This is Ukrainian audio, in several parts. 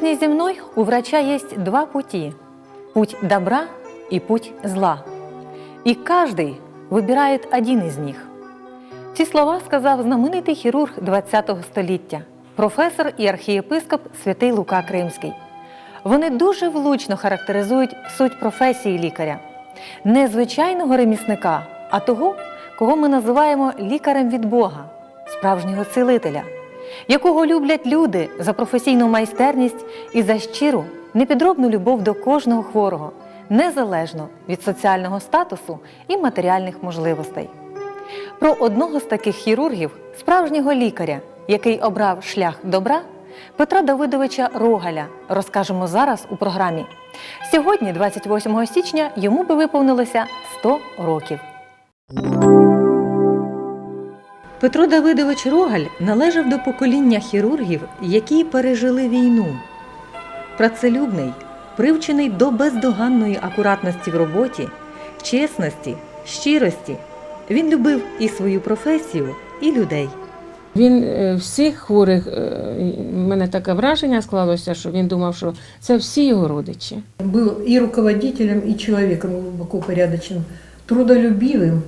Жизни земной у врача есть два пути – путь добра и путь зла. И каждый выбирает один из них. Ці слова сказав знаменитий хірург ХХ століття, професор і архієпископ святий Лука Кримський. Вони дуже влучно характеризують суть професії лікаря, не звичайного ремісника, а того, кого ми називаємо лікарем від Бога, справжнього цілителя, якого люблять люди за професійну майстерність і за щиру, непідробну любов до кожного хворого, незалежно від соціального статусу і матеріальних можливостей. Про одного з таких хірургів, справжнього лікаря, який обрав шлях добра, Петра Давидовича Рогаля, розкажемо зараз у програмі. Сьогодні, 28 січня, йому би виповнилося 100 років. Петро Давидович Рогаль належав до покоління хірургів, які пережили війну. Працелюбний, привчений до бездоганної акуратності в роботі, чесності, щирості. Він любив і свою професію, і людей. Він е, всіх хворих, е, в мене таке враження склалося, що він думав, що це всі його родичі. Был и руководителем, и человеком глубоко порядочным, трудолюбивым,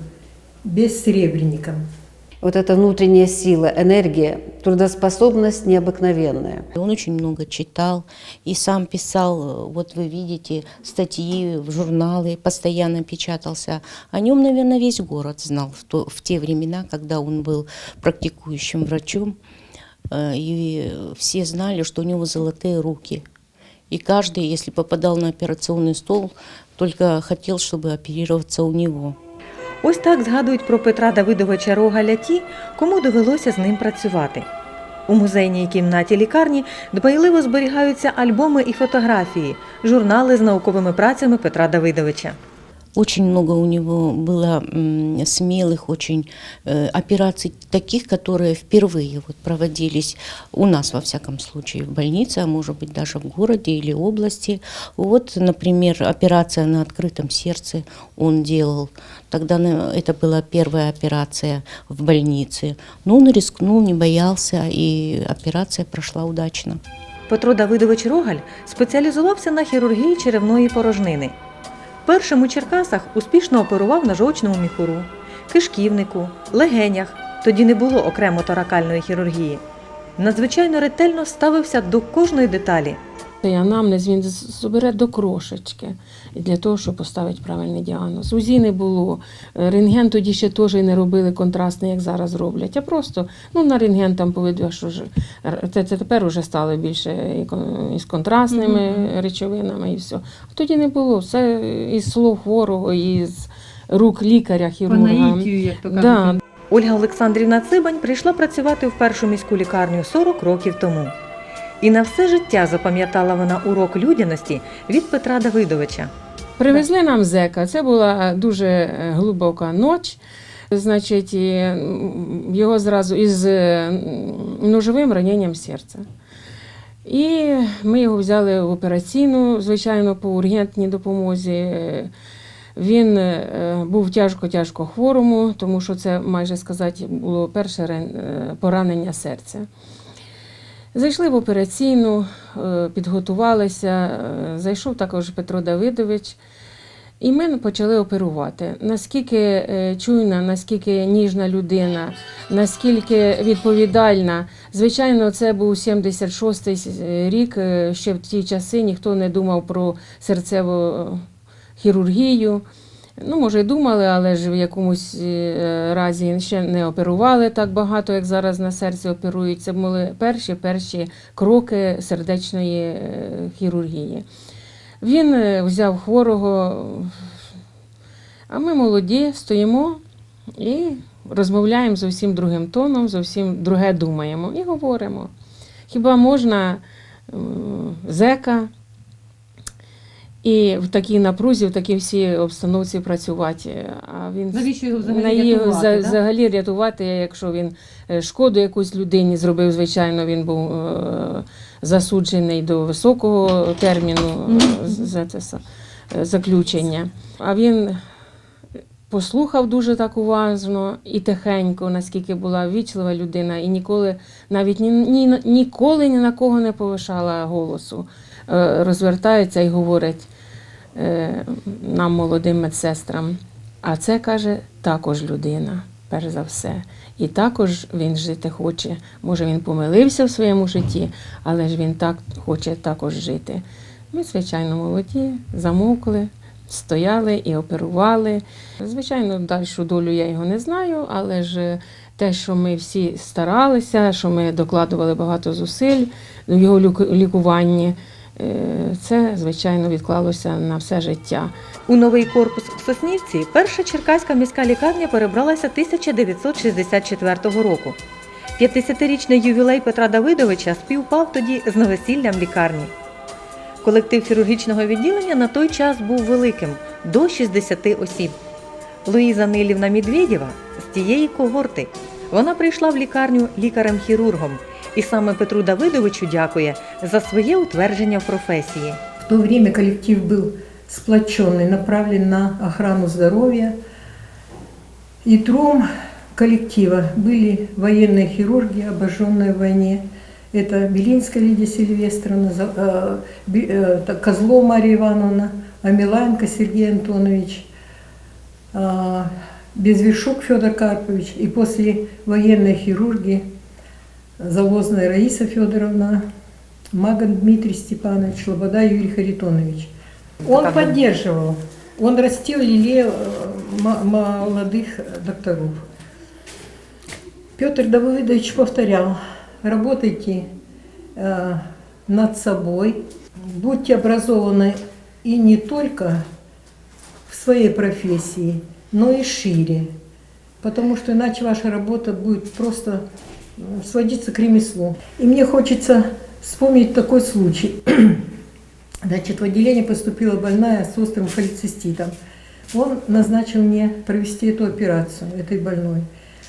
бессребренником. Вот эта внутренняя сила, энергия, трудоспособность необыкновенная. Он очень много читал и сам писал, вот вы видите, статьи в журналы, постоянно печатался. О нем, наверное, весь город знал в, то, в те времена, когда он был практикующим врачом. Э, И все знали, что у него золотые руки. И каждый, если попадал на операционный стол, только хотел, чтобы оперироваться у него. Ось так згадують про Петра Давидовича Рогаля ті, кому довелося з ним працювати. У музейній кімнаті лікарні дбайливо зберігаються альбоми і фотографії, журнали з науковими працями Петра Давидовича. Очень много у него было м, смелых очень э, операций, таких, которые впервые вот проводились у нас, во всяком случае, в больнице, а может быть даже в городе или области. Вот, например, операция на открытом сердце он делал. Тогда на- это была первая операция в больнице. Но он рискнул, не боялся, и операция прошла удачно. Петро Давидович Рогаль спеціалізувався на хірургії черевної порожнини. Першим у Черкасах успішно оперував на жовчному міхуру, кишківнику, легенях. Тоді не було окремо торакальної хірургії. Надзвичайно ретельно ставився до кожної деталі. Цей анамнез він з- забере до крошечки для того, щоб поставити правильний діагноз. УЗІ не було. Е, Рентген тоді ще теж не робили контрастний, як зараз роблять. А просто ну, на рентген там повідомляє, що ж, це, це тепер вже стало більше із контрастними речовинами і все. А тоді не було. Все із слов хворого, із рук лікаря, хірурга. як то Да, Ольга Олександрівна Цибань прийшла працювати в першу міську лікарню 40 років тому. І на все життя запам'ятала вона урок людяності від Петра Давидовича. Привезли нам зека. Це була дуже е, глибока ніч. Значить, його зразу із е, ножовим раненням серця. І ми його взяли в операційну, звичайно, по ургентній допомозі. Е, Він е, був тяжко-тяжко хворому, тому що це, майже сказати, було перше е, поранення серця. Зайшли в операційну, е, підготувалися. е, Зайшов також Петро Давидович, і ми почали оперувати. Наскільки е, чуйна, наскільки ніжна людина, наскільки відповідальна. Звичайно, це був 76-й рік. Ще в ті часи ніхто не думав про серцеву хірургію. Ну, може, і думали, але ж в якомусь е, разі ще не оперували так багато, як зараз на серці оперують. Це були перші перші кроки сердечної е, хірургії. Він е, взяв хворого, а ми молоді, стоїмо і розмовляємо зовсім другим тоном, зовсім друге думаємо і говоримо. Хіба можна зека і в такій напрузі, в такій всій обстановці працювати? А він Навіщо його взагалі на її рятувати, за- да? взагалі рятувати, якщо він е, шкоду якусь людині зробив, звичайно, він був е, засуджений до високого терміну з- за це заключення. А він послухав дуже так уважно і тихенько, наскільки була вічлива людина, і ніколи, навіть ні, ні, ніколи ні на кого не повишала голосу. Розвертається і говорить нам, молодим медсестрам. А це каже також людина, перш за все. І також він жити хоче. Може, він помилився в своєму житті, але ж він так хоче також жити. Ми, звичайно, молоді, замовкли, стояли і оперували. Звичайно, дальшу долю я його не знаю, але ж те, що ми всі старалися, що ми докладували багато зусиль в його лікуванні, е, це, звичайно, відклалося на все життя. У новий корпус в Соснівці перша Черкаська міська лікарня перебралася 1964 року. 50-річний ювілей Петра Давидовича співпав тоді з новосіллям лікарні. Колектив хірургічного відділення на той час був великим до 60 осіб. Луїза Нилівна Медведєва з тієї когорти. Вона прийшла в лікарню лікарем-хірургом і саме Петру Давидовичу дякує за своє утвердження в професії. В то время коллектив был сплоченный, направлен на охрану здоровья. Ядром коллектива были военные хирурги, обожженные в войне. Это Белинская Лидия Сильвестровна, За- э, Би- э, та- Козлова Мария Ивановна, Амилаенко Сергей Антонович, а, Безвершук Федор Карпович и после военные хирурги Завозная Раиса Федоровна, Маган Дмитрий Степанович, Лобода Юрий Харитонович. Он Как? поддерживал, он растил, лелеял э, молодых докторов. Петр Давыдович повторял, работайте э, над собой, будьте образованы и не только в своей профессии, но и шире, потому что иначе ваша работа будет просто сводиться к ремеслу. И мне хочется вспомнить такой случай. Значит, в отделение поступила больная с острым холециститом. Он назначил мне провести эту операцию, этой больной.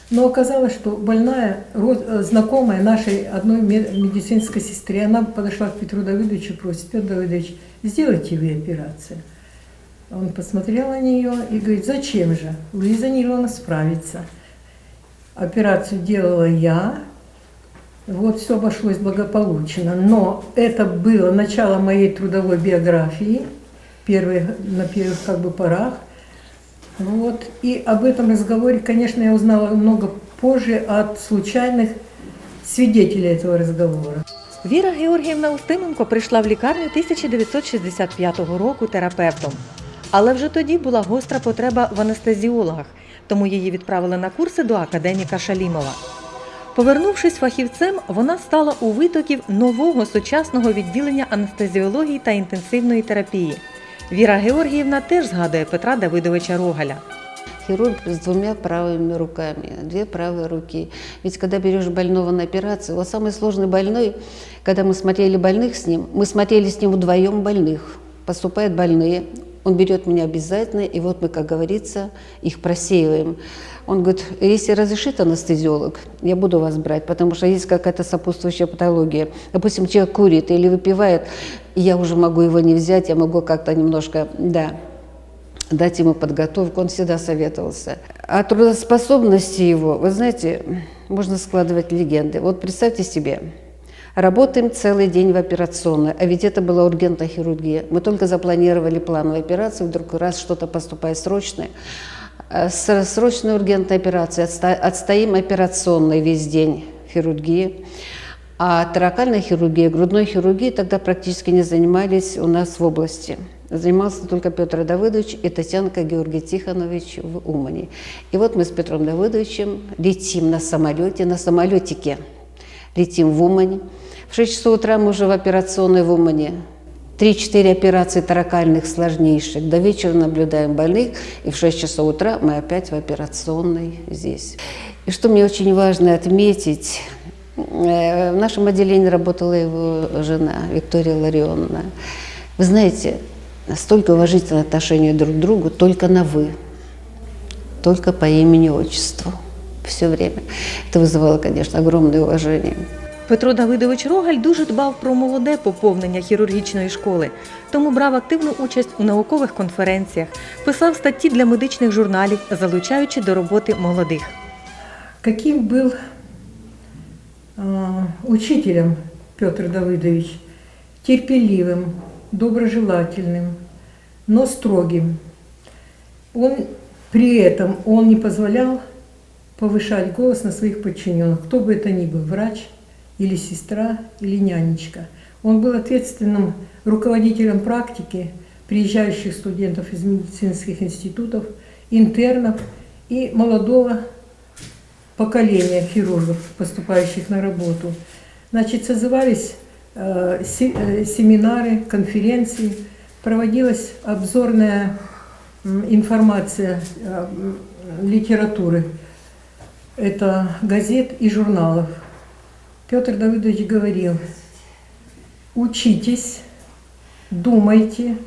Но оказалось, что больная, э, знакомая нашей одной ме- медицинской сестре, она подошла к Петру Давыдовичу и просит, Петр Давыдович, сделайте вы операцию. Он посмотрел на нее и говорит, зачем же? Луиза Ниловна справится. Операцию делала я, вот все обошлось благополучно. Но это было начало моей трудовой биографии, первые, на первых как бы порах. Вот. И об этом разговоре, конечно, я узнала много позже от случайных свидетелей этого разговора. Віра Георгіївна Устименко прийшла в лікарню 1965 року терапевтом. Але вже тоді була гостра потреба в анестезіологах, тому її відправили на курси до академіка Шалімова. Повернувшись фахівцем, вона стала у витоків нового сучасного відділення анестезіології та інтенсивної терапії. Віра Георгіївна теж згадує Петра Давидовича Рогаля. Хирург с двумя правыми руками, две правые руки. Ведь когда берешь больного на операцию, вот самый сложный больной, когда мы смотрели больных с ним, мы смотрели с ним вдвоем больных. Поступают больные, он берет меня обязательно, и вот мы, как говорится, их просеиваем. Он говорит, если разрешит анестезиолог, я буду вас брать, потому что есть какая-то сопутствующая патология. Допустим, человек курит или выпивает, я уже могу его не взять, я могу как-то немножко, да, дать ему подготовку, он всегда советовался. О трудоспособности его, вы знаете, можно складывать легенды. Вот представьте себе, работаем целый день в операционной, а ведь это была ургентная хирургия. Мы только запланировали плановую операцию, вдруг раз что-то поступает срочное. Э, Срочная ургентная операция, отстоим операционной весь день хирургии. А таракальной хирургией, грудной хирургией тогда практически не занимались у нас в области. Занимался только Петр Давыдович и Татьянка Георгий Тихонович в Умане. И вот мы с Петром Давыдовичем летим на самолете, на самолетике. Летим в Умань. В 6 часов утра мы уже в операционной в Умане. 3-4 операции таракальных сложнейших. До вечера наблюдаем больных, и в 6 часов утра мы опять в операционной здесь. И что мне очень важно отметить, э, в нашем отделении работала его жена Виктория Ларионовна. Вы знаете, настолько уважительное отношение друг к другу, только на «вы», только по имени-отчеству все время. Это вызывало, конечно, огромное уважение. Петро Давидович Рогаль дуже дбав про молоде поповнення хірургічної школи, тому брав активну участь у наукових конференціях, писав статті для медичних журналів, залучаючи до роботи молодих. Каким был а, учителем Петр Давыдович? Терпеливым, доброжелательным, но строгим. Он при этом он не позволял повышать голос на своих подчиненных, кто бы это ни был, врач или сестра или нянечка. Он был ответственным руководителем практики приезжающих студентов из медицинских институтов, интернов и молодого поколения хирургов, поступающих на работу. Значит, созывались э, э, семинары, конференции, проводилась обзорная информация э, литературы. Это газет и журналов. Петр Давыдович говорил, учитесь, думайте,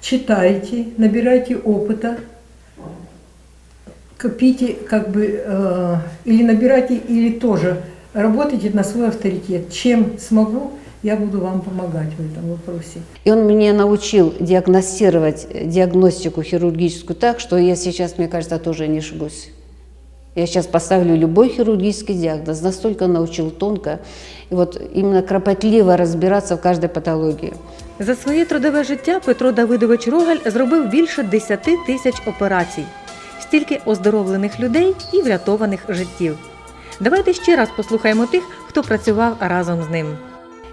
читайте, набирайте опыта, копите, как бы, э, или набирайте, или тоже работайте на свой авторитет. Чем смогу, я буду вам помогать в этом вопросе. И он меня научил диагностировать э, диагностику хирургическую так, что я сейчас, мне кажется, тоже не ошибусь. Я сейчас поставлю любой хирургический диагноз, настолько научил тонко и вот именно кропотливо разбираться в каждой патологии. За своє трудове життя Петро Давидович Рогаль зробив більше 10 тисяч операцій, стільки оздоровлених людей і врятованих життів. Давайте ще раз послухаємо тих, хто працював разом з ним.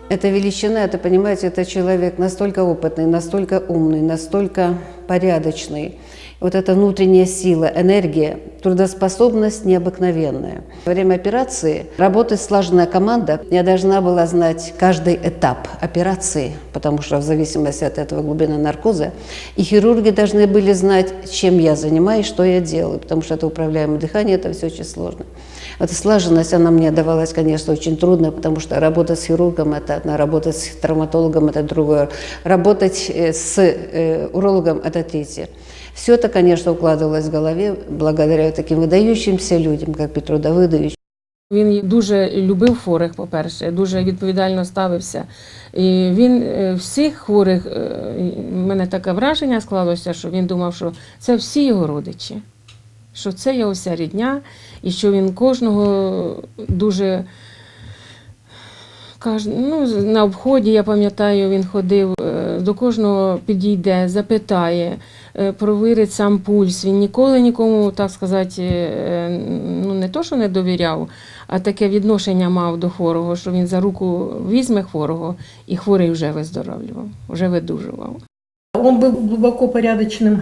Это величина, это, понимаете, это человек настолько опытный, настолько умный, настолько порядочный. Вот эта внутренняя сила, энергия, трудоспособность необыкновенная. Во время операции работает слаженная команда. Я должна была знать каждый этап операции, потому что в зависимости от этого глубины наркоза. И хирурги должны были знать, чем я занимаюсь, что я делаю, потому что это управляемое дыхание, это все очень сложно. Эта слаженность, она мне давалась, конечно, очень трудно, потому что работать с хирургом – это одно, работать с травматологом – это другое, работать э, с э, урологом – это третье. Все это, конечно, укладывалось в голове благодаря таким выдающимся людям, как Петру Давыдовичу. Він дуже любив хворих, по-перше, дуже відповідально ставився. І він е, всіх хворих, е, в мене таке враження склалося, що він думав, що це всі його родичі, що це його вся рідня, і що він кожного дуже каже, ну, на обході, я пам'ятаю, він ходив, е, до кожного підійде, запитає, е, провірить сам пульс. Він ніколи нікому, так сказати, е, ну не то, що не довіряв, а таке відношення мав до хворого, що він за руку візьме хворого, і хворий вже виздоровлював, вже видужував. Он был глубоко порядочным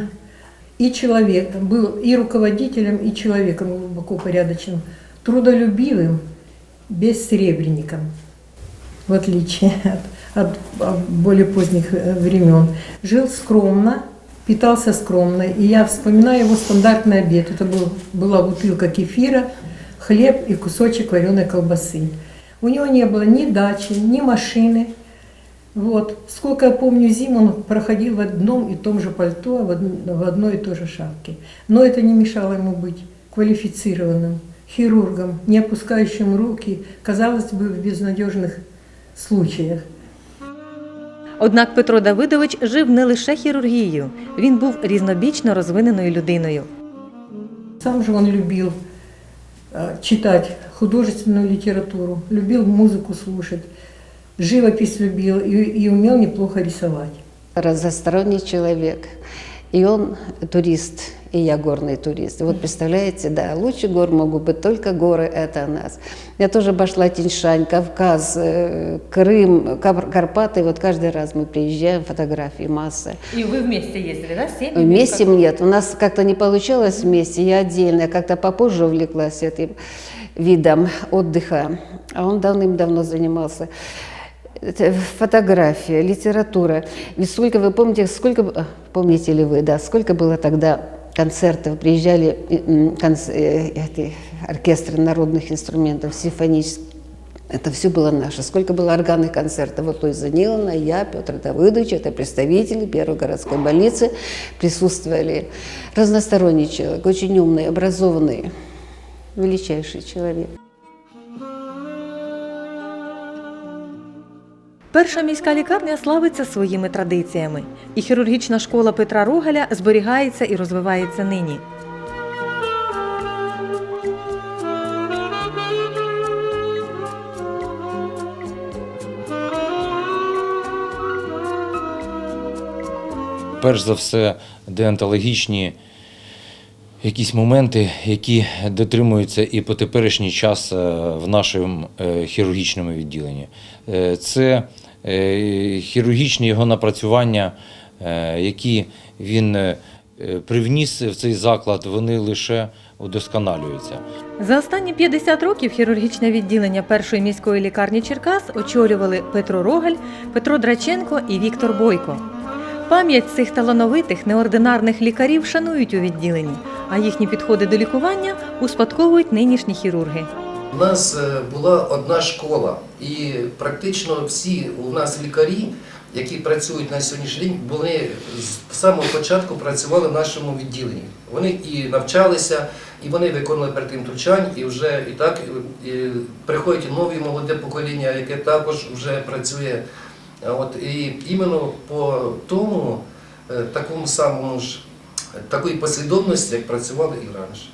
и человеком, был и руководителем, и человеком глубоко порядочным, трудолюбивым, бессребренником, в отличие от, от- от более поздних э, времен. Жил скромно, питался скромно, и я вспоминаю его стандартный обед. Это был, была бутылка кефира, хлеб и кусочек вареной колбасы. У него не было ни дачи, ни машины, вот. Сколько я помню зим, он проходил в одном и том же пальто, в, од- в одной и той же шапке. Но это не мешало ему быть квалифицированным хирургом, не опускающим руки, казалось бы, в безнадежных случаях. Однак Петро Давидович жив не лише хірургією, він був різнобічно розвиненою людиною. Сам же он любив читати читать літературу, любив музику слухати, слушать, живопись любив і, і вмів неплохо рисувати. разносторонний человек. И он турист, и я горный турист. И вот представляете, да, лучше гор могут быть только горы, это у нас. Я тоже обошла Тиньшань, Кавказ, э, Крым, Кар- Карпаты. И вот каждый раз мы приезжаем, фотографии масса. І ви вместе їздили, да? Сім'ї? Вместе нет, у нас как-то не получалось вместе, я отдельно, я как-то попозже увлеклась этим видом отдыха, а он давным-давно занимался. Фотография, литература. Ведь сколько, вы помните, сколько, помните ли вы, да, сколько было тогда концертов, приезжали конц- э, эти оркестры народных инструментов, симфонических, это все было наше. Сколько было органных концертов. Вот Луиза Ниловна, я, Петр Давыдович, это представители первой городской больницы, присутствовали. Разносторонний человек, очень умный, образованный, величайший человек. Перша міська лікарня славиться своїми традиціями, і хірургічна школа Петра Рогаля зберігається і розвивається нині. перш за все деонтологічні якісь моменти, які дотримуються і по теперішній час е, в нашому е, хірургічному відділенні. Е, Це хірургічні його напрацювання, які він привніс в цей заклад, вони лише удосконалюються. За останні 50 років хірургічне відділення першої міської лікарні Черкас очолювали Петро Рогаль, Петро Драченко і Віктор Бойко. Пам'ять цих талановитих неординарних лікарів шанують у відділенні, а їхні підходи до лікування успадковують нинішні хірурги. У нас е, була одна школа, і практично всі у нас лікарі, які працюють на сьогоднішній день, вони з самого початку працювали в нашому відділенні. Вони і навчалися, і вони виконували оперативні втручань, і вже і так і приходять нові молоде покоління, яке також вже працює. А От і іменно по тому е, такому самому ж такої послідовності, як працювали і раніше.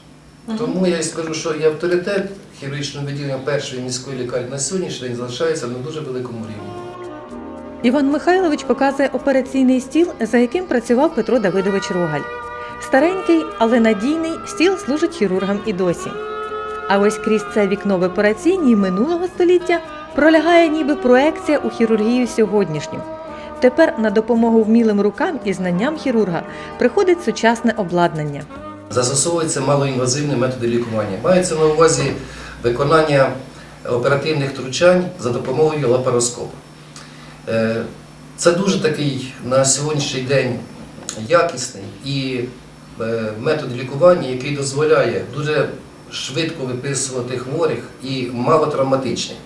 Тому я і скажу, що і авторитет хірургічного відділення першої міської лікарні на сьогоднішній день залишається на дуже великому рівні. Іван Михайлович показує операційний стіл, за яким працював Петро Давидович Рогаль. Старенький, але надійний стіл служить хірургам і досі. А ось крізь це вікно в операційній минулого століття пролягає ніби проекція у хірургію сьогоднішню. Тепер на допомогу вмілим рукам і знанням хірурга приходить сучасне обладнання. Застосовуються малоінвазивні методи лікування. Мається на увазі виконання оперативних втручань за допомогою лапароскопу. Е, Це дуже такий на сьогоднішній день якісний і е, метод лікування, який дозволяє дуже швидко виписувати хворих і малотравматичний.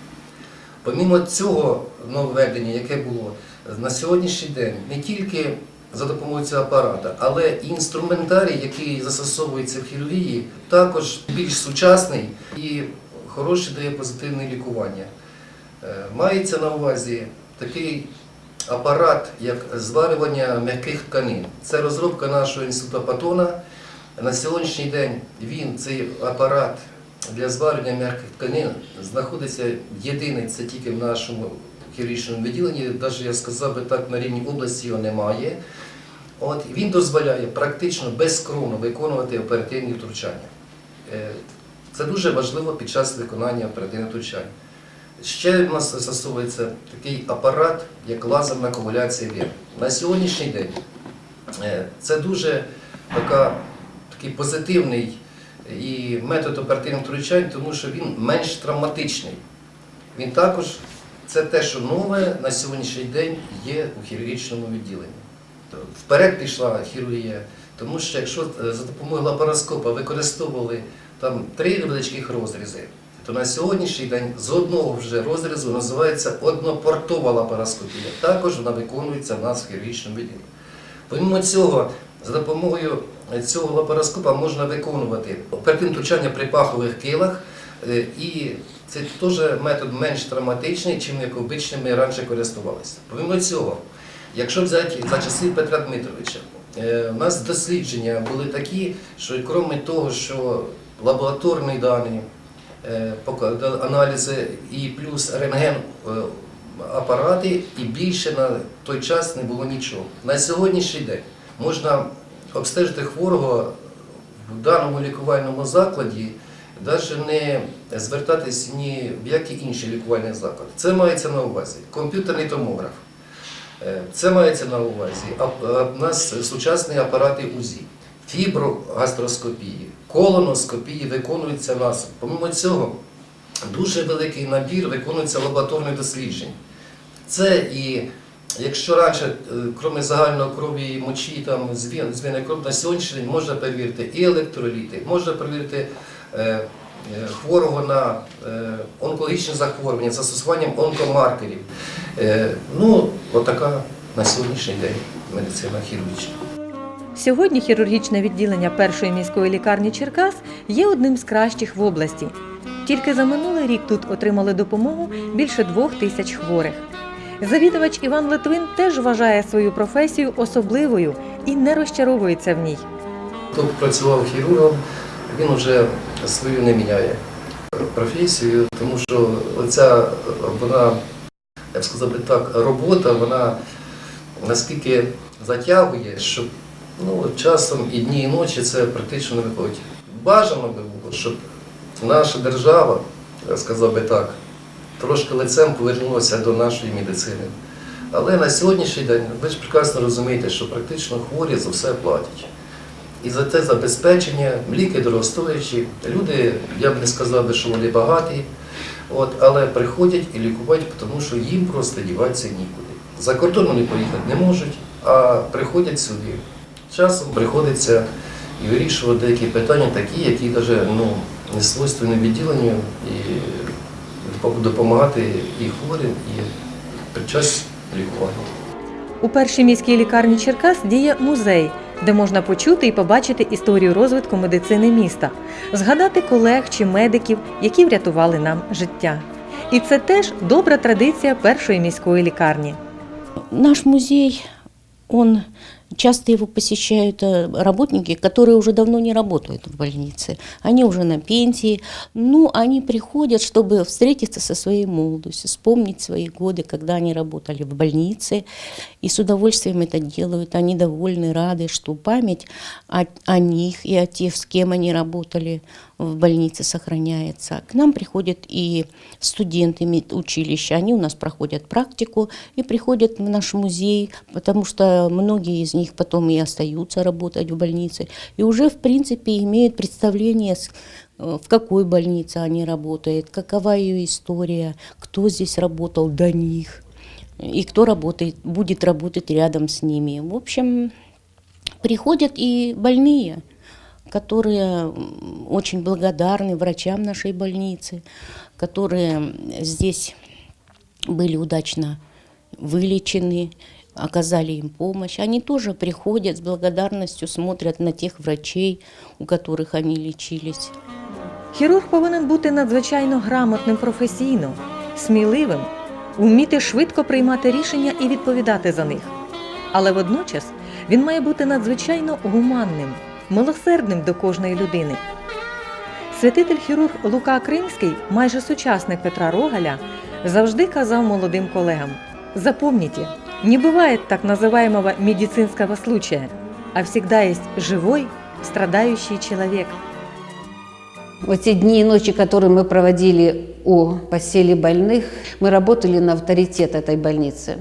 Помімо цього нововведення, яке було на сьогоднішній день, не тільки за допомогою цього апарата, але і інструментарій, який застосовується в хірургії, також більш сучасний і хороше дає позитивне лікування. Е, Мається на увазі такий апарат, як зварювання м'яких тканин. Це розробка нашого інституту Патона. На сьогоднішній день він, цей апарат для зварювання м'яких тканин, знаходиться єдиний, це тільки в нашому хірургічному відділенні, навіть я сказав би так, на рівні області його немає. От, він дозволяє практично безкровно виконувати оперативні втручання. Е, Це дуже важливо під час виконання оперативних втручань. Ще в нас застосовується такий апарат, як лазерна коваляція вен. На сьогоднішній день е, це дуже така, такий позитивний і метод оперативних втручань, тому що він менш травматичний. Він також це те, що нове на сьогоднішній день є у хірургічному відділенні. Вперед пішла хірургія, тому що якщо е, за допомогою лапароскопа використовували там три невеличких розрізи, то на сьогоднішній день з одного вже розрізу називається однопортова лапароскопія. Також вона виконується в нас в хірургічному відділі. Помимо цього, за допомогою цього лапароскопа можна виконувати втручання при пахових килах, е, і це теж метод менш травматичний, чим як обичним ми раніше користувалися. Помимо цього, якщо взяти за часи Петра Дмитровича, е, у нас дослідження були такі, що крім того, що лабораторні дані, е, аналізи і плюс рентген апарати, і більше на той час не було нічого. На сьогоднішній день можна обстежити хворого в даному лікувальному закладі, навіть не звертатись ні в які інші лікувальні заклади. Це мається на увазі комп'ютерний томограф. Е, Це мається на увазі. У нас сучасні апарати УЗІ, фіброгастроскопії, колоноскопії виконуються в нас. Помимо цього, дуже великий набір виконується лабораторних досліджень. Це і якщо раніше, е, крім загальної крові і мочі, там звін- кров, на сьогоднішній день можна перевірити і електроліти, можна перевірити е, е, хворого на е, онкологічне захворювання застосуванням онкомаркерів. Ну, отака на сьогоднішній день медицина хірургічна. Сьогодні хірургічне відділення першої міської лікарні Черкас є одним з кращих в області. Тільки за минулий рік тут отримали допомогу більше двох тисяч хворих. Завідувач Іван Литвин теж вважає свою професію особливою і не розчаровується в ній. Хто працював хірургом, він вже свою не міняє професію, тому що оця вона, я б сказав би так, робота, вона наскільки затягує, що ну, часом і дні, і ночі це практично не виходить. Бажано би було, щоб наша держава, я сказав би так, трошки лицем повернулася до нашої медицини. Але на сьогоднішній день ви ж прекрасно розумієте, що практично хворі за все платять. І за те забезпечення, ліки дорогостоячі, люди, я б не сказав би, що вони багаті, от, але приходять і лікувати, тому що їм просто діватися нікуди. За кордон вони поїхати не можуть, а приходять сюди. Часом приходиться і вирішувати деякі питання, такі, які навіть ну, не свойственні відділенню, і допомагати і хворим, і під час лікування. У першій міській лікарні Черкас діє музей, де можна почути і побачити історію розвитку медицини міста, згадати колег чи медиків, які врятували нам життя. І це теж добра традиція першої міської лікарні. Наш музей, он часто его посещают э, работники, которые уже давно не работают в больнице. Они уже на пенсии, но они приходят, чтобы встретиться со своей молодостью, вспомнить свои годы, когда они работали в больнице, и с удовольствием это делают. Они довольны, рады, что память о, о них и о тех, с кем они работали в больнице, сохраняется. К нам приходят и студенты медучилища, они у нас проходят практику и приходят в наш музей, потому что многие из них потом и остаются работать в больнице, и уже, в принципе, имеют представление, э, в какой больнице они работают, какова ее история, кто здесь работал до них, и кто работает, будет работать рядом с ними. В общем, приходят и больные, которые м, очень благодарны врачам нашей больницы, которые м, здесь были удачно вылечены, оказали им помощь. Они тоже приходят с благодарностью, смотрят на тех врачей, у которых они лечились. Хірург повинен бути надзвичайно грамотним професійно, сміливим, вміти швидко приймати рішення і відповідати за них. Але водночас він має бути надзвичайно гуманним, милосердним до кожної людини. Святитель хірург Лука Кримський, майже сучасник Петра Рогаля, завжди казав молодим колегам: запомните, не бывает так называемого медицинского случая, а всегда есть живой, страдающий человек. Вот те дни и ночи, которые мы проводили у постели больных, мы работали на авторитет этой больницы.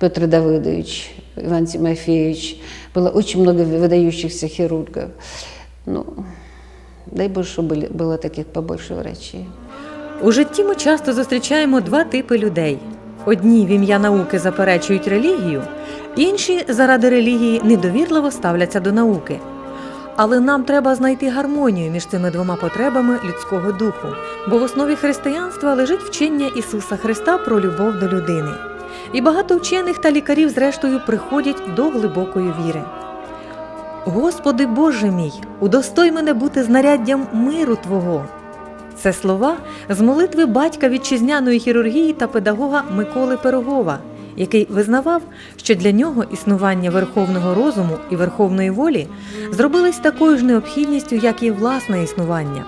Петр Давыдович, Иван Тимофеевич. Было очень много выдающихся хирургов. Ну, дай Боже, чтобы были, было таких побольше врачей. У житті ми часто зустрічаємо два типи людей: одні в ім'я науки заперечують релігію, інші заради релігії недовірливо ставляться до науки. Але нам треба знайти гармонію між цими двома потребами людського духу, бо в основі християнства лежить вчення Ісуса Христа про любов до людини. І багато вчених та лікарів, зрештою, приходять до глибокої віри. Господи Боже мій, удостой мене бути знаряддям миру Твого. Це слова з молитви батька вітчизняної хірургії та педагога Миколи Пирогова, який визнавав, що для нього існування верховного розуму і верховної волі зробились такою ж необхідністю, як і власне існування.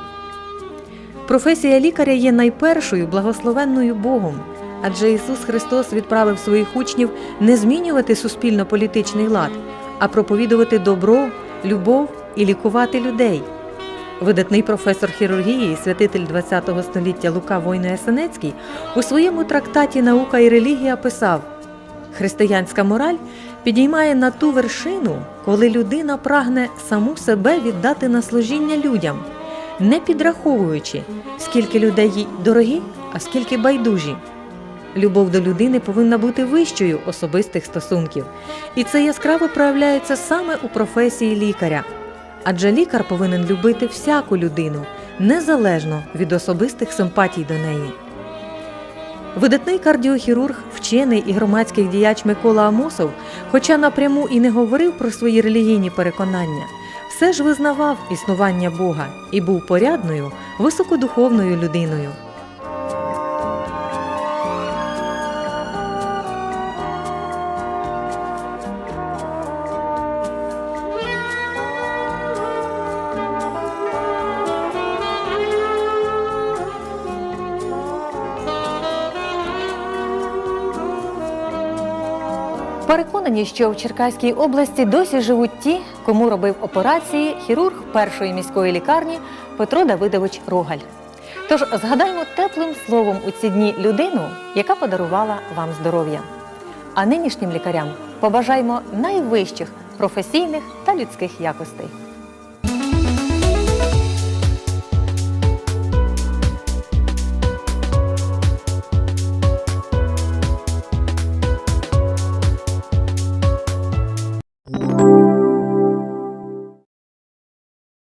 Професія лікаря є найпершою благословенною Богом, адже Ісус Христос відправив своїх учнів не змінювати суспільно-політичний лад, а проповідувати добро, любов і лікувати людей. Видатний професор хірургії святитель ХХ століття Лука Войно Ясенецький у своєму трактаті Наука і релігія писав: Християнська мораль підіймає на ту вершину, коли людина прагне саму себе віддати на служіння людям, не підраховуючи, скільки людей їй дорогі, а скільки байдужі. Любов до людини повинна бути вищою особистих стосунків, і це яскраво проявляється саме у професії лікаря. Адже лікар повинен любити всяку людину, незалежно від особистих симпатій до неї. Видатний кардіохірург, вчений і громадський діяч Микола Амосов, хоча напряму і не говорив про свої релігійні переконання, все ж визнавав існування Бога і був порядною, високодуховною людиною. Переконані, що в Черкаській області досі живуть ті, кому робив операції хірург першої міської лікарні Петро Давидович Рогаль. Тож згадаймо теплим словом у ці дні людину, яка подарувала вам здоров'я. А нинішнім лікарям побажаймо найвищих професійних та людських якостей.